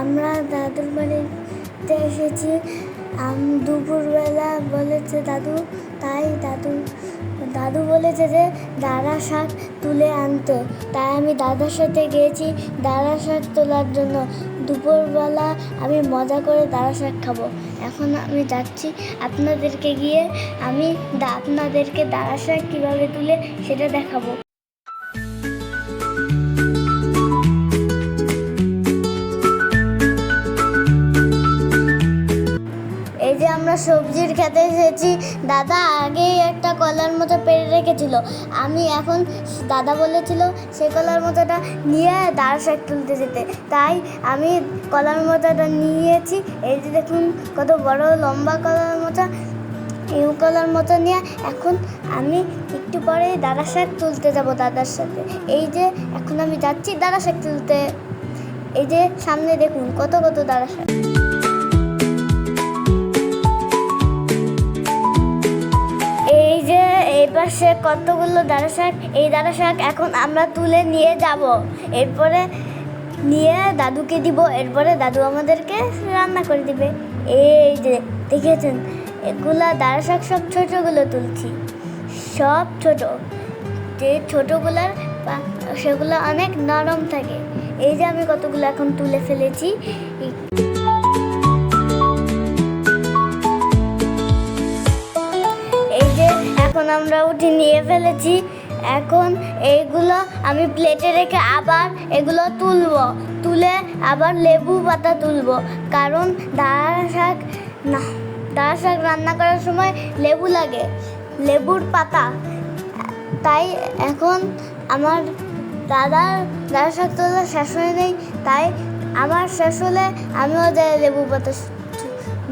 আমরা দাদুর বাড়িতে এসেছি। দুপুরবেলা বলেছে দাদু, তাই দাদু দাদু বলেছে যে দাঁড়া শাক তুলে আনতে। তাই আমি দাদার সাথে গিয়েছি দাঁড়া শাক তোলার জন্য। দুপুরবেলা আমি মজা করে দাঁড়া শাক খাব। এখন আমি যাচ্ছি আপনাদেরকে গিয়ে আমি আপনাদেরকে দাঁড়া শাক কীভাবে তুলে সেটা দেখাবো। আমরা সবজির খেতে এসেছি। দাদা আগেই একটা কলার মতো পেরে রেখেছিল। আমি এখন দাদা বলেছিল সে কলার মতোটা নিয়ে দাঁড় শাক তুলতে যেতে। তাই আমি কলার মতোটা নিয়েছি। এই যে দেখুন কত বড় লম্বা কলার মতো, ইউ কলার মতো নিয়ে এখন আমি একটু পরে দাদা শাক তুলতে যাব দাদার সাথে। এই যে এখন আমি যাচ্ছি দাদা শাক তুলতে। এই যে সামনে দেখুন কত কত দাদা শাক। পাশে কতগুলো দাঁড়া শাক, এই দাঁড়া শাক এখন আমরা তুলে নিয়ে যাব। এরপরে নিয়ে দাদুকে দিব, এরপরে দাদু আমাদেরকে রান্না করে দিবে। এই যে দেখেছেন, এগুলা দাঁড়া শাক সব ছোটোগুলো তুলছি। সব ছোট। যে ছোটোগুলার সেগুলো অনেক নরম থাকে। এই যে আমি কতগুলো এখন তুলে ফেলেছি। আমরা উঠে নিয়ে ফেলেছি। এখন এইগুলো আমি প্লেটে রেখে আবার এগুলো তুলবো। তুলে আবার লেবু পাতা তুলবো। কারণ দাঁড়া শাক না দাঁড়া শাক রান্না করার সময় লেবু লাগে, লেবুর পাতা। তাই এখন আমার দাদার দাঁড়া শাক তোলা শেষ হয়ে নেই, তাই আমার শেষ হলে আমিও যে লেবু পাতা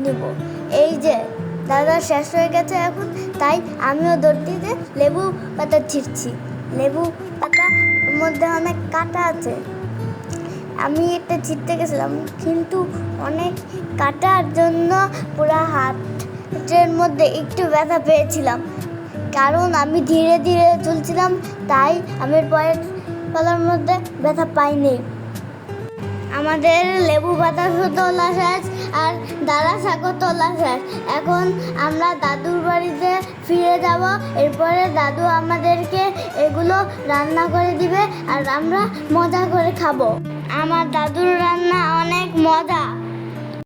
নেব। এই যে দাদা, শেষ হয়ে গেছে এখন, তাই আমিও দর্দিতে লেবু পাতা ছিঁড়ছি। লেবু পাতার মধ্যে অনেক কাটা আছে। আমি একটা ছিটতে গেছিলাম, কিন্তু অনেক কাটার জন্য পুরো হাতের মধ্যে একটু ব্যথা পেয়েছিলাম। কারণ আমি ধীরে ধীরে চলছিলাম, তাই আমি পয়ের পালার মধ্যে ব্যথা পাইনি। আমাদের লেবু পাতা তোলা শেষ আর দাদা শাকও তোলা শেষ এখন আমরা দাদুর বাড়িতে ফিরে যাব, এরপরে দাদু আমাদেরকে এগুলো রান্না করে দিবে আর আমরা মজা করে খাব। আমার দাদুর রান্না অনেক মজা।